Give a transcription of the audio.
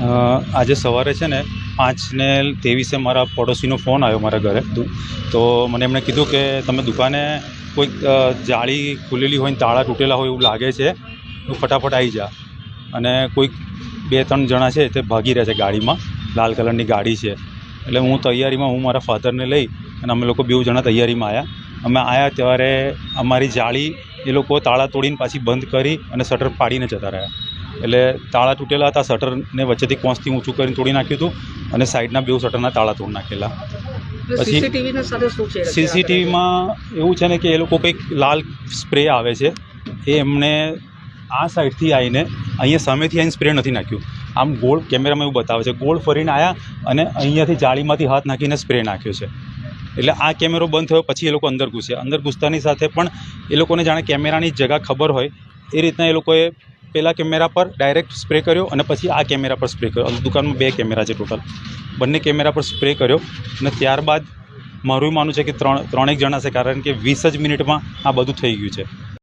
આજે સવારે છે ને પાંચને ત્રેવીસે મારા પડોશીનો ફોન આવ્યો મારા ઘરે. તો મને એમણે કીધું કે તમે દુકાને કોઈક જાળી ખુલેલી હોય ને તાળા તૂટેલા હોય એવું લાગે છે, તું ફટાફટ આવી જા. અને કોઈક બે ત્રણ જણા છે તે ભાગી રહ્યા છે ગાડીમાં, લાલ કલરની ગાડી છે. એટલે હું તૈયારીમાં, હું મારા ફાધરને લઈ અને અમે લોકો બેઉ જણા તૈયારીમાં આવ્યા અમે આવ્યા ત્યારે અમારી જાળી એ લોકો તાળા તોડીને પાછી બંધ કરી અને શટર પાડીને જતા રહ્યા. એટલે તાળા તૂટેલા હતા શટરને વચ્ચેથી કોંચથી ઊંચું કરીને તોડી નાખ્યું હતું અને સાઈડના બે શટરના તાળા તોડી નાખેલા. પછી- સીસીટીવીમાં એવું છે ને કે એ લોકો કંઈક લાલ સ્પ્રે આવે છે. એ એમણે આ સાઈડથી આવીને અહીંયા સામેથી આવીને સ્પ્રે નથી નાખ્યું. આમ ગોળ કેમેરામાં એવું બતાવે છે ગોળ ફરીને આવ્યા અને અહીંયાથી જાળીમાંથી હાથ નાખીને સ્પ્રે નાખ્યો છે. એટલે આ કેમેરો બંધ થયો પછી એ લોકો અંદર ઘૂસ્યા. અંદર ઘૂસતાની સાથે પણ એ લોકોને જાણે કેમેરાની જગા ખબર હોય એ રીતના એ લોકોએ પહેલાં કેમેરા પર ડાયરેક્ટ સ્પ્રે કર્યો અને પછી આ કેમેરા પર સ્પ્રે કર્યો. દુકાનમાં બે કેમેરા છે ટોટલ. બંને કેમેરા પર સ્પ્રે કર્યો અને ત્યારબાદ મારું માનવું છે કે ત્રણ, ત્રણેક જણા છે કારણ કે વીસ જ મિનિટમાં આ બધું થઈ ગયું છે.